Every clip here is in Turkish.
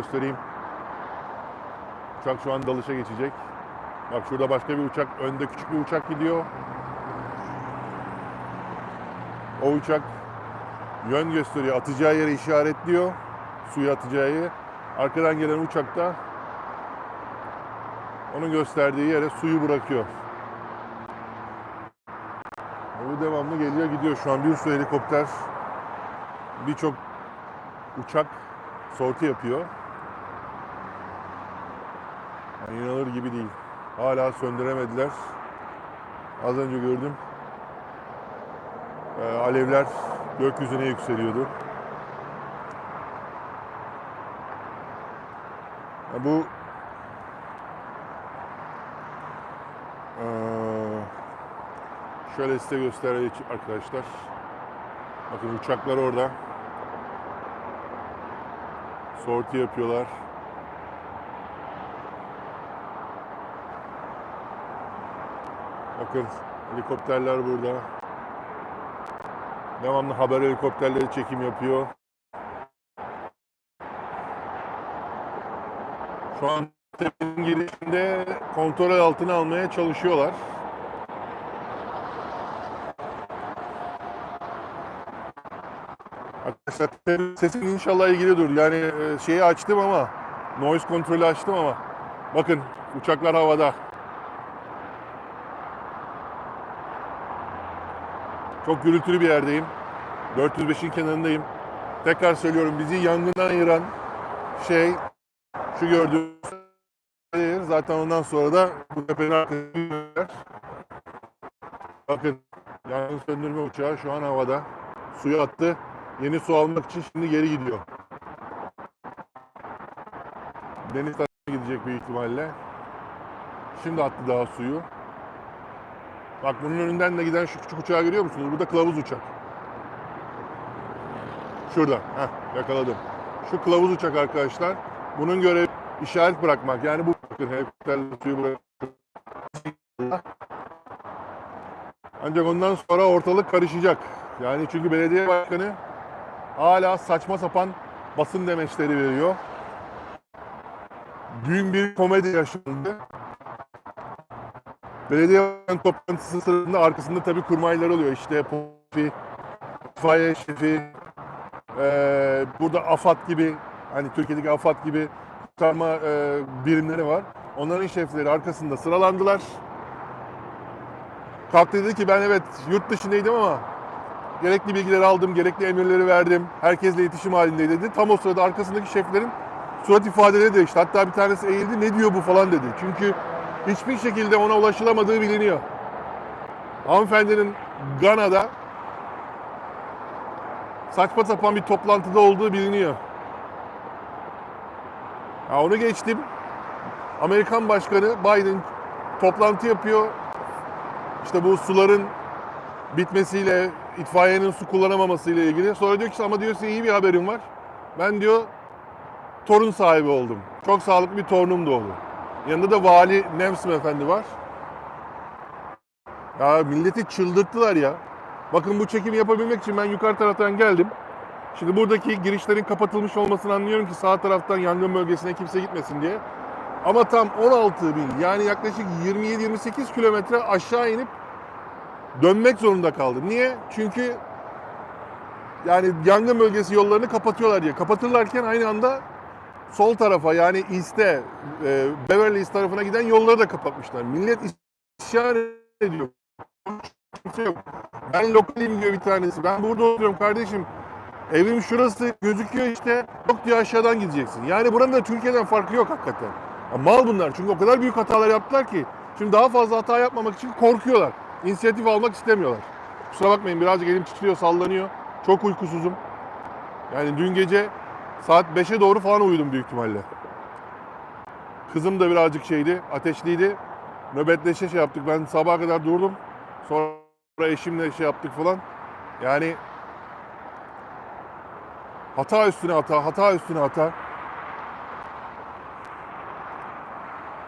göstereyim. Uçak şu an dalışa geçecek. Bak şurada başka bir uçak, önde küçük bir uçak gidiyor. O uçak yön gösteriyor, atacağı yeri işaretliyor. Suya atacağı. Arkadan gelen uçak da onun gösterdiği yere suyu bırakıyor. Bu devamlı geliyor gidiyor. Şu an bir sürü helikopter, birçok uçak sorti yapıyor. İnanılır gibi değil. Hala söndüremediler. Az önce gördüm. Ee, alevler gökyüzüne yükseliyordu. Ya bu Ee, şöyle size göstereyim arkadaşlar. Bakın uçaklar orada. Sorti yapıyorlar. Bakın helikopterler burada. Devamlı haber helikopterleri çekim yapıyor. Şu an tepenin girişinde kontrol altına almaya çalışıyorlar. Arkadaşlar sesim inşallah ilgilidir. Yani e, şeyi açtım ama noise kontrolü açtım ama bakın uçaklar havada. Çok gürültülü bir yerdeyim. 405'in kenarındayım. Tekrar söylüyorum bizi yangından ayıran şey şu gördüğünüz yer. Zaten ondan sonra da bu tepenin arkasında Bakın yangın söndürme uçağı şu an havada. Suyu attı. Yeni su almak için şimdi geri gidiyor. Deniz gidecek büyük ihtimalle. Şimdi attı daha suyu. Bak bunun önünden de giden şu küçük uçağı görüyor musunuz? Burada kılavuz uçak. Şurada. Heh, yakaladım. Şu kılavuz uçak arkadaşlar. Bunun görevi işaret bırakmak. Yani bu bakın helikopterle suyu bırak. Ancak ondan sonra ortalık karışacak. Yani çünkü belediye başkanı hala saçma sapan basın demeçleri veriyor. Dün bir komedi yaşandı. Belediye toplantısı sırasında arkasında tabii kurmaylar oluyor. İşte Pofi, itfaiye şefi, eee, burada AFAD gibi, hani Türkiye'deki AFAD gibi kurtarma eee, birimleri var. Onların şefleri arkasında sıralandılar. Kalktı dedi ki ben evet yurt dışındaydım ama gerekli bilgileri aldım, gerekli emirleri verdim. Herkesle iletişim halindeydi dedi. Tam o sırada arkasındaki şeflerin surat ifadeleri değişti. Hatta bir tanesi eğildi ne diyor bu falan dedi. Çünkü hiçbir şekilde ona ulaşılamadığı biliniyor. Hanımefendinin Gana'da saçma sapan bir toplantıda olduğu biliniyor. Ya onu geçtim. Amerikan Başkanı Biden toplantı yapıyor. İşte bu suların bitmesiyle, itfaiyenin su kullanamaması ile ilgili. Sonra diyor ki "İşte ama diyor size iyi bir haberim var. Ben diyor torun sahibi oldum. Çok sağlıklı bir torunum doğdu. Yanında da vali Nevsim Efendi var. Ya milleti çıldırttılar ya. Bakın bu çekimi yapabilmek için ben yukarı taraftan geldim. Şimdi buradaki girişlerin kapatılmış olmasını anlıyorum ki sağ taraftan yangın bölgesine kimse gitmesin diye. Ama tam 16 mil yani yaklaşık 27-28 kilometre aşağı inip dönmek zorunda kaldım. Niye? Çünkü yani yangın bölgesi yollarını kapatıyorlar diye. Kapatırlarken aynı anda sol tarafa yani East'e, e, Beverly Hills tarafına giden yolları da kapatmışlar. Millet isyan ediyor. Ben lokalim diyor bir tanesi. Ben burada oturuyorum kardeşim. Evim şurası gözüküyor işte. Yok diyor aşağıdan gideceksin. Yani buranın da Türkiye'den farkı yok hakikaten. Ya mal bunlar. Çünkü o kadar büyük hatalar yaptılar ki. Şimdi daha fazla hata yapmamak için korkuyorlar. İnisiyatif almak istemiyorlar. Kusura bakmayın birazcık elim titriyor, sallanıyor. Çok uykusuzum. Yani dün gece saat 5'e doğru falan uyudum büyük ihtimalle. Kızım da birazcık şeydi, ateşliydi. Nöbetleşe şey yaptık. Ben sabaha kadar durdum. Sonra eşimle şey yaptık falan. Yani hata üstüne hata, hata üstüne hata.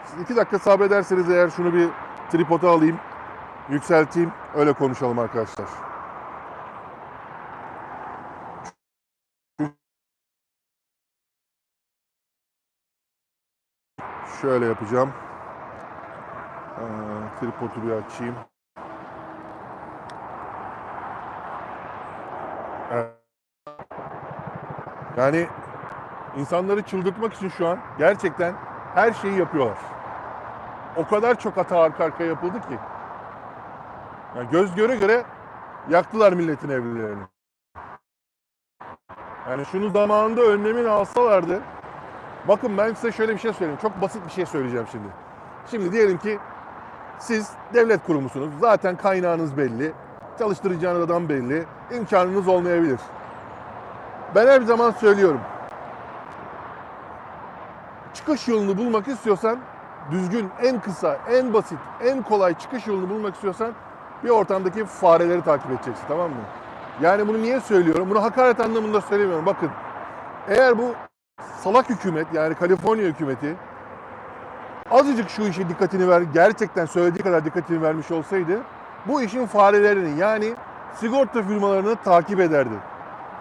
Siz iki dakika sabrederseniz eğer şunu bir tripoda alayım, yükselteyim, öyle konuşalım arkadaşlar. Şöyle yapacağım. Ee, tripodu bir açayım. Yani insanları çıldırtmak için şu an gerçekten her şeyi yapıyorlar. O kadar çok hata arka arkaya yapıldı ki. Yani göz göre göre yaktılar milletin evlerini. Yani şunu zamanında önlemini alsalardı. Bakın ben size şöyle bir şey söyleyeyim. Çok basit bir şey söyleyeceğim şimdi. Şimdi diyelim ki siz devlet kurumusunuz. Zaten kaynağınız belli. Çalıştıracağınız adam belli. imkanınız olmayabilir. Ben her zaman söylüyorum. Çıkış yolunu bulmak istiyorsan düzgün, en kısa, en basit, en kolay çıkış yolunu bulmak istiyorsan bir ortamdaki fareleri takip edeceksin tamam mı? Yani bunu niye söylüyorum? Bunu hakaret anlamında söylemiyorum. Bakın eğer bu salak hükümet yani Kaliforniya hükümeti azıcık şu işe dikkatini ver, gerçekten söylediği kadar dikkatini vermiş olsaydı bu işin farelerini yani sigorta firmalarını takip ederdi.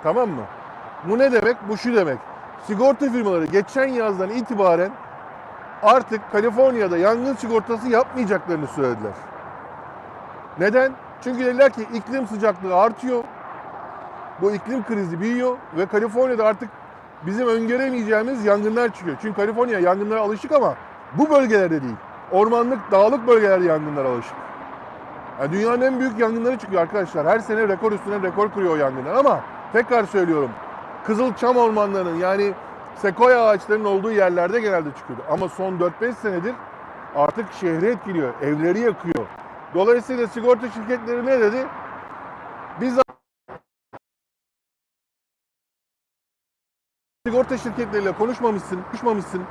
Tamam mı? Bu ne demek? Bu şu demek. Sigorta firmaları geçen yazdan itibaren artık Kaliforniya'da yangın sigortası yapmayacaklarını söylediler. Neden? Çünkü dediler ki iklim sıcaklığı artıyor. Bu iklim krizi büyüyor ve Kaliforniya'da artık bizim öngöremeyeceğimiz yangınlar çıkıyor. Çünkü Kaliforniya yangınlara alışık ama bu bölgelerde değil. Ormanlık, dağlık bölgelerde yangınlara alışık. Yani dünyanın en büyük yangınları çıkıyor arkadaşlar. Her sene rekor üstüne rekor kırıyor o yangınlar ama tekrar söylüyorum. Kızılçam ormanlarının yani sekoya ağaçlarının olduğu yerlerde genelde çıkıyordu. Ama son 4-5 senedir artık şehri etkiliyor, evleri yakıyor. Dolayısıyla sigorta şirketleri ne dedi? Biz sigorta şirketleriyle konuşmamışsın, konuşmamışsın.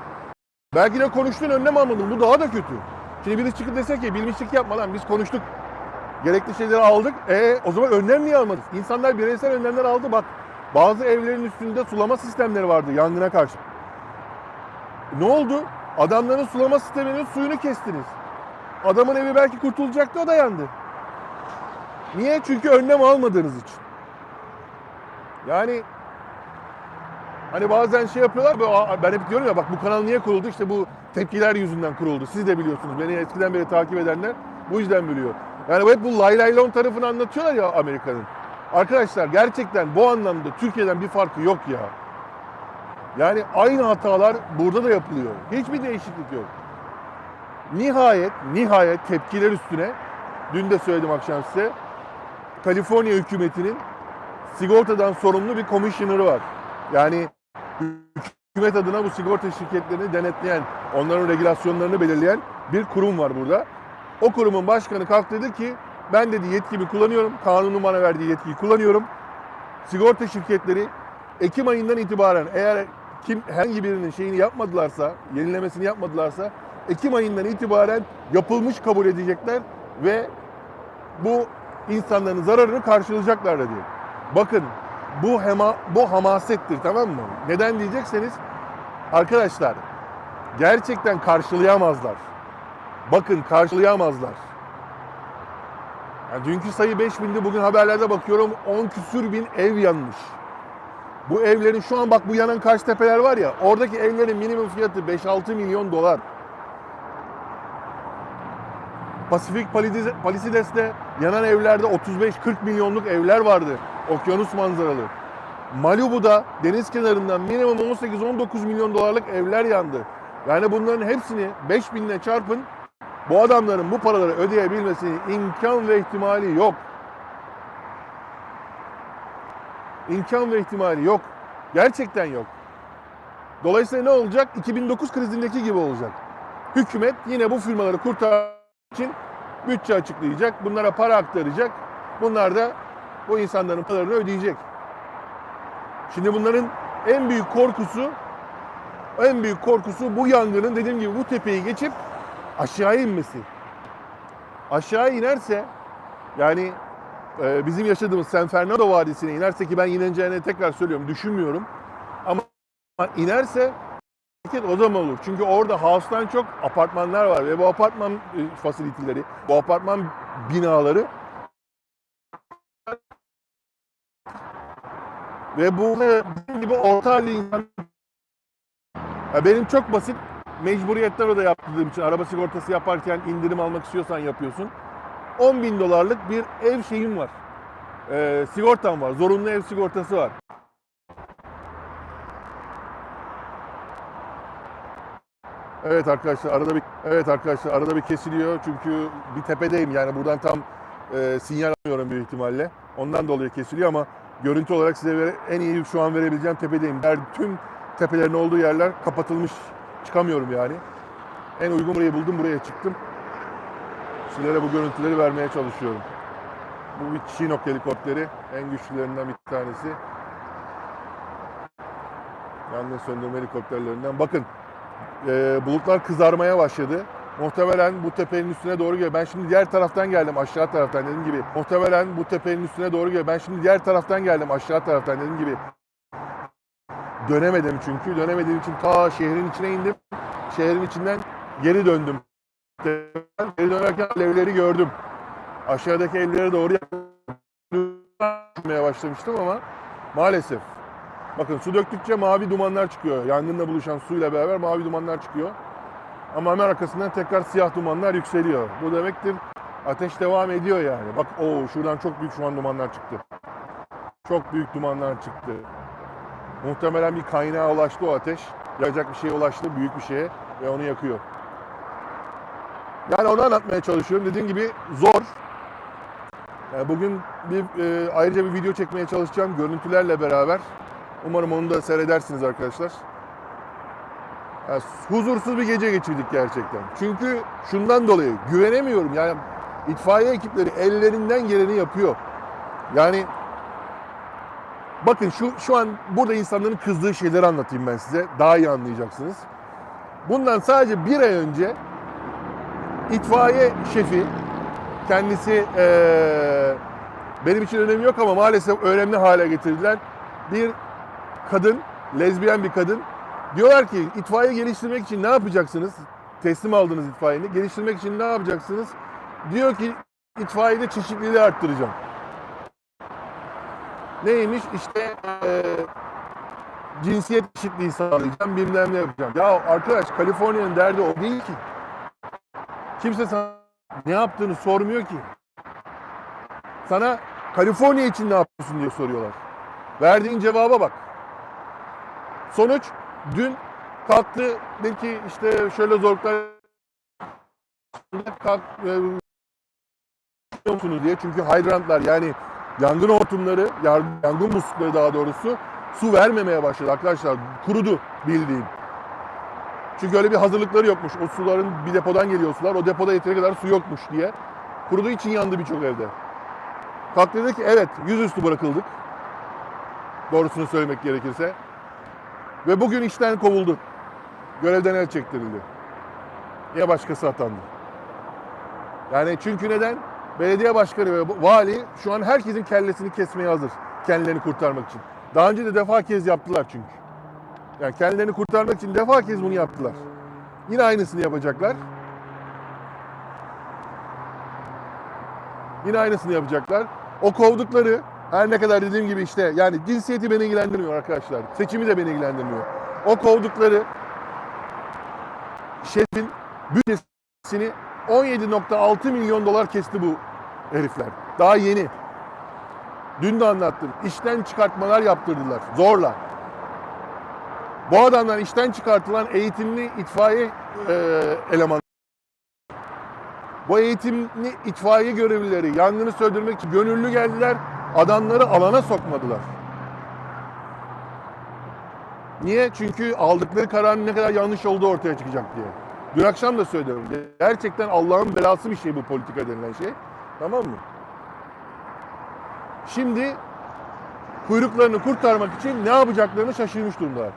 Belki de konuştun önlem almadın. Bu daha da kötü. Şimdi birisi çıkıp dese ki bilmişlik yapma lan biz konuştuk. Gerekli şeyleri aldık. E o zaman önlem niye almadınız? İnsanlar bireysel önlemler aldı. Bak bazı evlerin üstünde sulama sistemleri vardı yangına karşı. Ne oldu? Adamların sulama sisteminin suyunu kestiniz. Adamın evi belki kurtulacaktı o da yandı. Niye? Çünkü önlem almadığınız için. Yani hani bazen şey yapıyorlar böyle, "Aa, ben hep diyorum ya bak bu kanal niye kuruldu? İşte bu tepkiler yüzünden kuruldu. Siz de biliyorsunuz. Beni eskiden beri takip edenler bu yüzden biliyor. Yani hep bu lay lay lon tarafını anlatıyorlar ya Amerika'nın. Arkadaşlar gerçekten bu anlamda Türkiye'den bir farkı yok ya. Yani aynı hatalar burada da yapılıyor. Hiçbir değişiklik yok. Nihayet, nihayet tepkiler üstüne, dün de söyledim akşam size, Kaliforniya hükümetinin sigortadan sorumlu bir komisyoner var. Yani hükümet adına bu sigorta şirketlerini denetleyen, onların regülasyonlarını belirleyen bir kurum var burada. O kurumun başkanı kalktı dedi ki ben dedi yetkimi kullanıyorum, kanunun bana verdiği yetkiyi kullanıyorum. Sigorta şirketleri Ekim ayından itibaren eğer kim herhangi birinin şeyini yapmadılarsa, yenilemesini yapmadılarsa Ekim ayından itibaren yapılmış kabul edecekler ve bu insanların zararını karşılayacaklar dedi. Bakın bu hema, bu hamasettir tamam mı? Neden diyecekseniz arkadaşlar gerçekten karşılayamazlar. Bakın karşılayamazlar. Yani dünkü sayı 5000'di. Bugün haberlerde bakıyorum 10 küsür bin ev yanmış. Bu evlerin şu an bak bu yanan karşı tepeler var ya oradaki evlerin minimum fiyatı 5-6 milyon dolar. Pasifik Palisades'te yanan evlerde 35-40 milyonluk evler vardı. Okyanus manzaralı. Malibu'da deniz kenarından minimum 18-19 milyon dolarlık evler yandı. Yani bunların hepsini 5000 ile çarpın. Bu adamların bu paraları ödeyebilmesinin imkan ve ihtimali yok. İmkan ve ihtimali yok. Gerçekten yok. Dolayısıyla ne olacak? 2009 krizindeki gibi olacak. Hükümet yine bu firmaları kurtarmak için bütçe açıklayacak. Bunlara para aktaracak. Bunlar da bu insanların paralarını ödeyecek. Şimdi bunların en büyük korkusu en büyük korkusu bu yangının dediğim gibi bu tepeyi geçip aşağıya inmesi. Aşağı inerse yani e, bizim yaşadığımız San Fernando Vadisi'ne inerse ki ben ineceğini tekrar söylüyorum düşünmüyorum. Ama inerse o zaman olur. Çünkü orada house'tan çok apartmanlar var ve bu apartman e, fasiliteleri, bu apartman binaları ve bu gibi orta halli insan benim çok basit mecburiyetten o da yaptığım için araba sigortası yaparken indirim almak istiyorsan yapıyorsun. 10 bin dolarlık bir ev şeyim var. Ee, sigortam var. Zorunlu ev sigortası var. Evet arkadaşlar arada bir evet arkadaşlar arada bir kesiliyor çünkü bir tepedeyim yani buradan tam e, sinyal alamıyorum büyük ihtimalle. Ondan dolayı kesiliyor ama görüntü olarak size en iyi şu an verebileceğim tepedeyim. Diğer tüm tepelerin olduğu yerler kapatılmış. Çıkamıyorum yani. En uygun burayı buldum buraya çıktım. Sizlere bu görüntüleri vermeye çalışıyorum. Bu bir Chinook helikopteri. En güçlülerinden bir tanesi. Yangın söndürme helikopterlerinden. Bakın e, bulutlar kızarmaya başladı. Muhtemelen bu tepenin üstüne doğru geliyor. Ben şimdi diğer taraftan geldim aşağı taraftan dediğim gibi. Muhtemelen bu tepenin üstüne doğru geliyor. Ben şimdi diğer taraftan geldim aşağı taraftan dediğim gibi. Dönemedim çünkü. Dönemediğim için ta şehrin içine indim. Şehrin içinden geri döndüm. Geri dönerken evleri gördüm. Aşağıdaki evlere doğru yaklaşmaya başlamıştım ama maalesef Bakın su döktükçe mavi dumanlar çıkıyor. Yangınla buluşan suyla beraber mavi dumanlar çıkıyor. Ama hemen arkasından tekrar siyah dumanlar yükseliyor. Bu demektir ateş devam ediyor yani. Bak o şuradan çok büyük şu an dumanlar çıktı. Çok büyük dumanlar çıktı. Muhtemelen bir kaynağa ulaştı o ateş. Yakacak bir şeye ulaştı, büyük bir şeye ve onu yakıyor. Yani onu anlatmaya çalışıyorum. Dediğim gibi zor. Yani bugün bir e, ayrıca bir video çekmeye çalışacağım görüntülerle beraber. Umarım onu da seyredersiniz arkadaşlar. Yani huzursuz bir gece geçirdik gerçekten. Çünkü şundan dolayı güvenemiyorum. Yani itfaiye ekipleri ellerinden geleni yapıyor. Yani bakın şu şu an burada insanların kızdığı şeyleri anlatayım ben size. Daha iyi anlayacaksınız. Bundan sadece bir ay önce itfaiye şefi kendisi eee, benim için önemi yok ama maalesef önemli hale getirdiler. Bir kadın, lezbiyen bir kadın. Diyorlar ki itfaiye geliştirmek için ne yapacaksınız? Teslim aldınız itfaiyeyi. Geliştirmek için ne yapacaksınız? Diyor ki itfaiyede çeşitliliği arttıracağım. Neymiş? İşte eee, cinsiyet eşitliği sağlayacağım, bilmem ne yapacağım. Ya arkadaş Kaliforniya'nın derdi o değil ki. Kimse sana ne yaptığını sormuyor ki. Sana Kaliforniya için ne yapıyorsun diye soruyorlar. Verdiğin cevaba bak. Sonuç dün kalktı dedi ki işte şöyle zorluklar kalk e, diye. Çünkü hydrantlar yani yangın hortumları, yangın muslukları daha doğrusu su vermemeye başladı arkadaşlar. Kurudu bildiğin. Çünkü öyle bir hazırlıkları yokmuş. O suların bir depodan geliyor sular. O depoda yeteri kadar su yokmuş diye. Kuruduğu için yandı birçok evde. Kalktı dedi ki evet yüzüstü bırakıldık. Doğrusunu söylemek gerekirse. Ve bugün işten kovuldu. Görevden el çektirildi. Ya başkası atandı. Yani çünkü neden? Belediye başkanı ve vali şu an herkesin kellesini kesmeye hazır. Kendilerini kurtarmak için. Daha önce de defa kez yaptılar çünkü. Yani kendilerini kurtarmak için defa kez bunu yaptılar. Yine aynısını yapacaklar. Yine aynısını yapacaklar. O kovdukları her ne kadar dediğim gibi işte yani cinsiyeti beni ilgilendirmiyor arkadaşlar. Seçimi de beni ilgilendirmiyor. O kovdukları şefin bütçesini 17.6 milyon dolar kesti bu herifler. Daha yeni. Dün de anlattım. İşten çıkartmalar yaptırdılar. Zorla. Bu adamlar işten çıkartılan eğitimli itfaiye e, eleman. Bu eğitimli itfaiye görevlileri yangını söndürmek için gönüllü geldiler. Adamları alana sokmadılar. Niye? Çünkü aldıkları kararın ne kadar yanlış olduğu ortaya çıkacak diye. Dün akşam da söyledim. Gerçekten Allah'ın belası bir şey bu politika denilen şey. Tamam mı? Şimdi kuyruklarını kurtarmak için ne yapacaklarını şaşırmış durumdalar.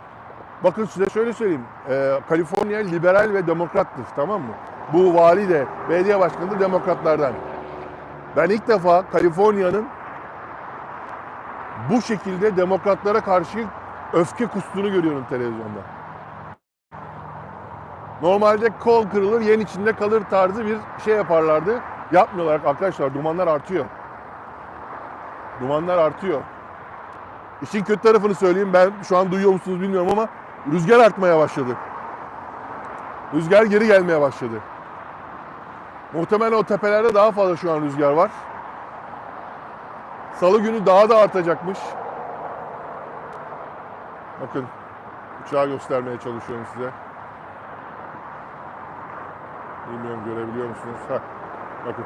Bakın size şöyle söyleyeyim. Ee, Kaliforniya liberal ve demokrattır tamam mı? Bu vali de belediye başkanı da demokratlardan. Ben ilk defa Kaliforniya'nın bu şekilde demokratlara karşı öfke kustuğunu görüyorum televizyonda. Normalde kol kırılır, yen içinde kalır tarzı bir şey yaparlardı. Yapmıyorlar arkadaşlar. Dumanlar artıyor. Dumanlar artıyor. İşin kötü tarafını söyleyeyim. Ben şu an duyuyor musunuz bilmiyorum ama rüzgar artmaya başladı. Rüzgar geri gelmeye başladı. Muhtemelen o tepelerde daha fazla şu an rüzgar var. Salı günü daha da artacakmış. Bakın uçağı göstermeye çalışıyorum size. Bilmiyorum görebiliyor musunuz? Heh, bakın.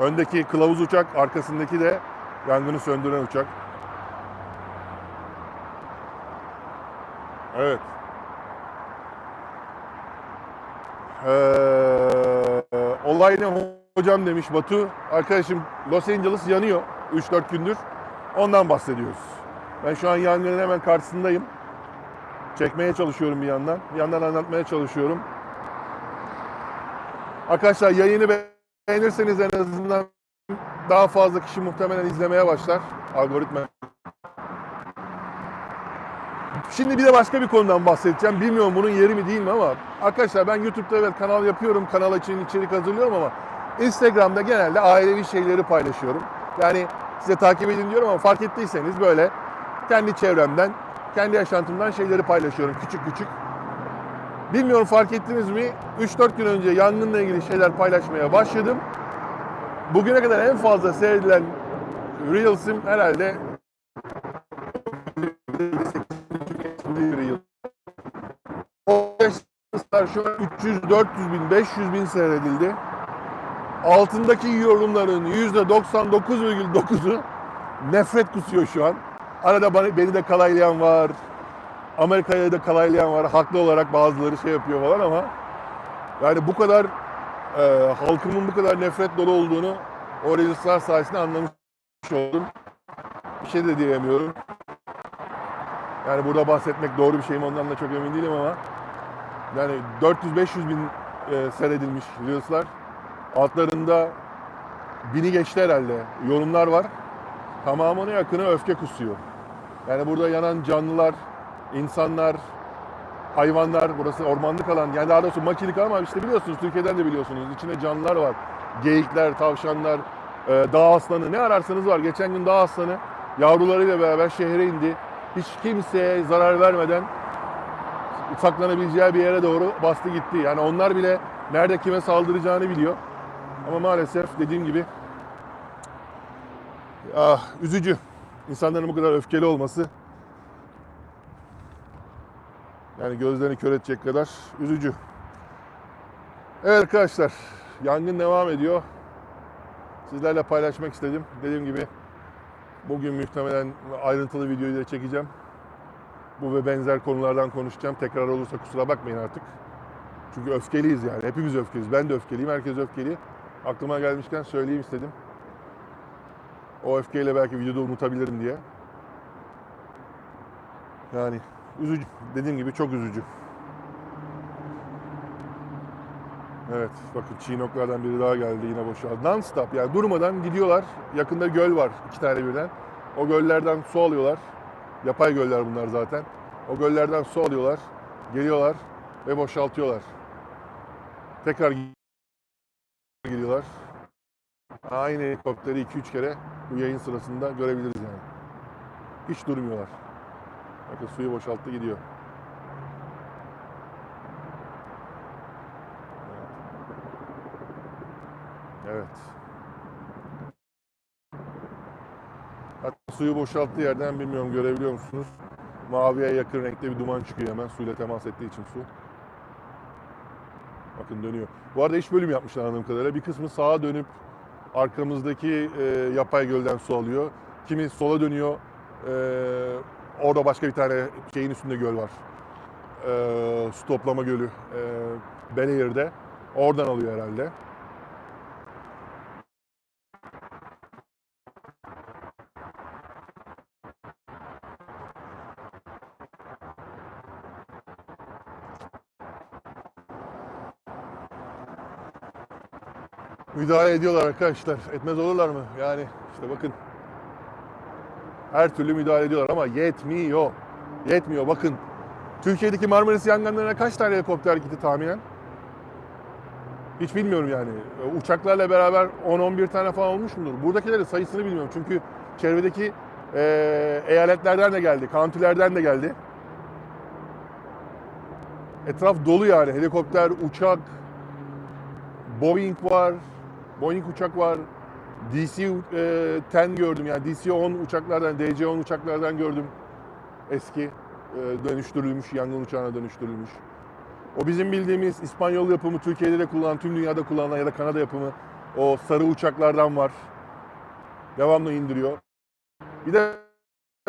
Öndeki kılavuz uçak, arkasındaki de yangını söndüren uçak. Evet. Ee, olay ne hocam demiş Batu. Arkadaşım Los Angeles yanıyor 3-4 gündür. Ondan bahsediyoruz. Ben şu an yangının hemen karşısındayım. Çekmeye çalışıyorum bir yandan. Bir yandan anlatmaya çalışıyorum. Arkadaşlar yayını beğenirseniz en azından daha fazla kişi muhtemelen izlemeye başlar. Algoritma. Şimdi bir de başka bir konudan bahsedeceğim. Bilmiyorum bunun yeri mi değil mi ama arkadaşlar ben YouTube'da evet kanal yapıyorum. Kanal için içerik hazırlıyorum ama Instagram'da genelde ailevi şeyleri paylaşıyorum. Yani size takip edin diyorum ama fark ettiyseniz böyle kendi çevremden, kendi yaşantımdan şeyleri paylaşıyorum küçük küçük. Bilmiyorum fark ettiniz mi? 3-4 gün önce yangınla ilgili şeyler paylaşmaya başladım. Bugüne kadar en fazla seyredilen Reels'im herhalde. O şu an 300, 400 bin, 500 bin seyredildi. Altındaki yorumların %99,9'u nefret kusuyor şu an. Arada bana, beni de kalaylayan var. Amerika'ya da kalaylayan var. Haklı olarak bazıları şey yapıyor falan ama yani bu kadar e, halkımın bu kadar nefret dolu olduğunu o Reels'lar sayesinde anlamış oldum. Bir şey de diyemiyorum. Yani burada bahsetmek doğru bir şey mi ondan da çok emin değilim ama yani 400-500 bin e, seyredilmiş Reels'lar. Altlarında bini geçti herhalde. Yorumlar var. Tamamına yakını öfke kusuyor. Yani burada yanan canlılar, insanlar, hayvanlar, burası ormanlık alan, yani daha doğrusu makilik ama işte biliyorsunuz, Türkiye'den de biliyorsunuz, içinde canlılar var. Geyikler, tavşanlar, e, dağ aslanı, ne ararsanız var. Geçen gün dağ aslanı yavrularıyla beraber şehre indi. Hiç kimseye zarar vermeden saklanabileceği bir yere doğru bastı gitti. Yani onlar bile nerede kime saldıracağını biliyor. Ama maalesef dediğim gibi ah, üzücü. İnsanların bu kadar öfkeli olması yani gözlerini kör edecek kadar üzücü. Evet arkadaşlar, yangın devam ediyor. Sizlerle paylaşmak istedim. Dediğim gibi bugün muhtemelen ayrıntılı videoyu da çekeceğim. Bu ve benzer konulardan konuşacağım. Tekrar olursa kusura bakmayın artık. Çünkü öfkeliyiz yani. Hepimiz öfkeliyiz. Ben de öfkeliyim. Herkes öfkeli. Aklıma gelmişken söyleyeyim istedim. O öfkeyle belki videoda unutabilirim diye. Yani üzücü. Dediğim gibi çok üzücü. Evet bakın Çiğnoklardan biri daha geldi yine boşaldı. Non-stop yani durmadan gidiyorlar. Yakında göl var iki tane birden. O göllerden su alıyorlar. Yapay göller bunlar zaten. O göllerden su alıyorlar. Geliyorlar ve boşaltıyorlar. Tekrar gidiyorlar. Aynı helikopteri 2-3 kere bu yayın sırasında görebiliriz yani. Hiç durmuyorlar. Bakın suyu boşalttı gidiyor. Evet. Hatta suyu boşalttığı yerden bilmiyorum görebiliyor musunuz? Maviye yakın renkte bir duman çıkıyor hemen suyla temas ettiği için su. Bakın dönüyor. Bu arada iş bölüm yapmışlar anladığım kadarıyla. Bir kısmı sağa dönüp arkamızdaki e, yapay gölden su alıyor. Kimi sola dönüyor. E, orada başka bir tane şeyin üstünde göl var. E, su toplama gölü. E, Belair'de. Oradan alıyor herhalde. Müdahale ediyorlar arkadaşlar. Etmez olurlar mı? Yani işte bakın. Her türlü müdahale ediyorlar ama yetmiyor. Yetmiyor. Bakın. Türkiye'deki Marmaris yangınlarına kaç tane helikopter gitti tahminen? Hiç bilmiyorum yani. Uçaklarla beraber 10-11 tane falan olmuş mudur? Buradakilerin sayısını bilmiyorum. Çünkü çevredeki e, eyaletlerden de geldi. Kantilerden de geldi. Etraf dolu yani. Helikopter, uçak, Boeing var. Boeing uçak var. DC-10 gördüm yani DC-10 uçaklardan, DC-10 uçaklardan gördüm. Eski e, dönüştürülmüş, yangın uçağına dönüştürülmüş. O bizim bildiğimiz İspanyol yapımı, Türkiye'de de kullanılan, tüm dünyada kullanılan ya da Kanada yapımı o sarı uçaklardan var. Devamlı indiriyor. Bir de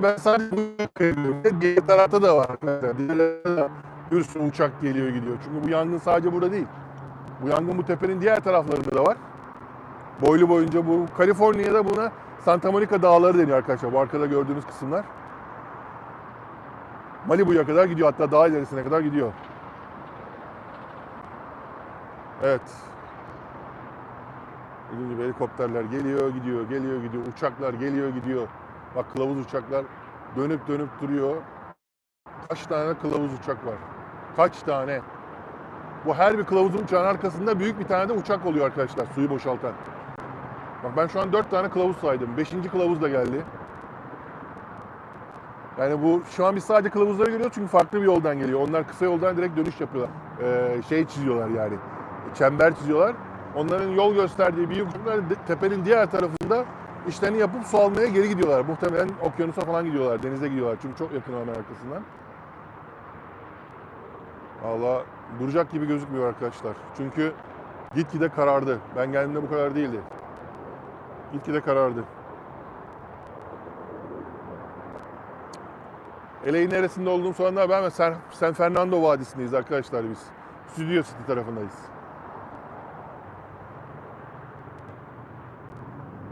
ben sadece bu diğer tarafta da var. arkadaşlar. Diğerlerinde de bir sürü uçak geliyor gidiyor. Çünkü bu yangın sadece burada değil. Bu yangın bu tepenin diğer taraflarında da var. Boylu boyunca bu Kaliforniya'da buna Santa Monica Dağları deniyor arkadaşlar. Bu arkada gördüğünüz kısımlar. Malibu'ya kadar gidiyor. Hatta daha ilerisine kadar gidiyor. Evet. Dediğim gibi helikopterler geliyor, gidiyor, geliyor, gidiyor. Uçaklar geliyor, gidiyor. Bak kılavuz uçaklar dönüp dönüp duruyor. Kaç tane kılavuz uçak var? Kaç tane? Bu her bir kılavuz uçağın arkasında büyük bir tane de uçak oluyor arkadaşlar suyu boşaltan. Bak ben şu an 4 tane kılavuz saydım. 5. kılavuz da geldi. Yani bu şu an biz sadece kılavuzları görüyoruz çünkü farklı bir yoldan geliyor. Onlar kısa yoldan direkt dönüş yapıyorlar. Ee, şey çiziyorlar yani. Çember çiziyorlar. Onların yol gösterdiği uçaklar de- tepenin diğer tarafında işlerini yapıp su almaya geri gidiyorlar. Muhtemelen okyanusa falan gidiyorlar, denize gidiyorlar. Çünkü çok yakın hemen arkasından. Valla duracak gibi gözükmüyor arkadaşlar. Çünkü gitgide karardı. Ben geldiğimde bu kadar değildi. Gitgide karardı. LA'nin neresinde olduğum sonra haber San, San Fernando Vadisi'ndeyiz arkadaşlar biz. Studio City tarafındayız.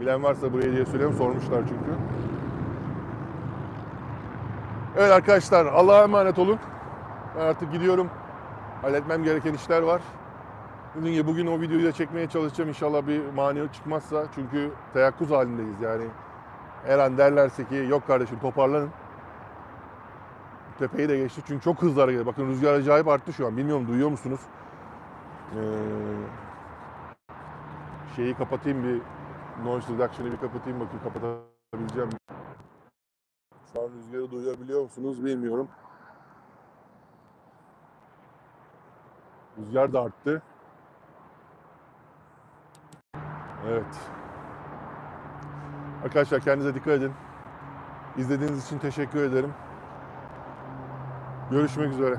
Bilen varsa buraya diye söyleyeyim sormuşlar çünkü. Evet arkadaşlar Allah'a emanet olun. Ben artık gidiyorum. Halletmem gereken işler var. Gibi bugün o videoyu da çekmeye çalışacağım. İnşallah bir mani çıkmazsa. Çünkü teyakkuz halindeyiz yani. Her an derlerse ki yok kardeşim toparlanın. Tepeyi de geçti çünkü çok hızlı hareket. Bakın rüzgar acayip arttı şu an. Bilmiyorum duyuyor musunuz? Ee, şeyi kapatayım bir noise reduction'ı bir kapatayım bakayım kapatabileceğim. Şu an rüzgarı duyabiliyor musunuz bilmiyorum. Rüzgar da arttı. Evet. Arkadaşlar kendinize dikkat edin. İzlediğiniz için teşekkür ederim. Görüşmek üzere.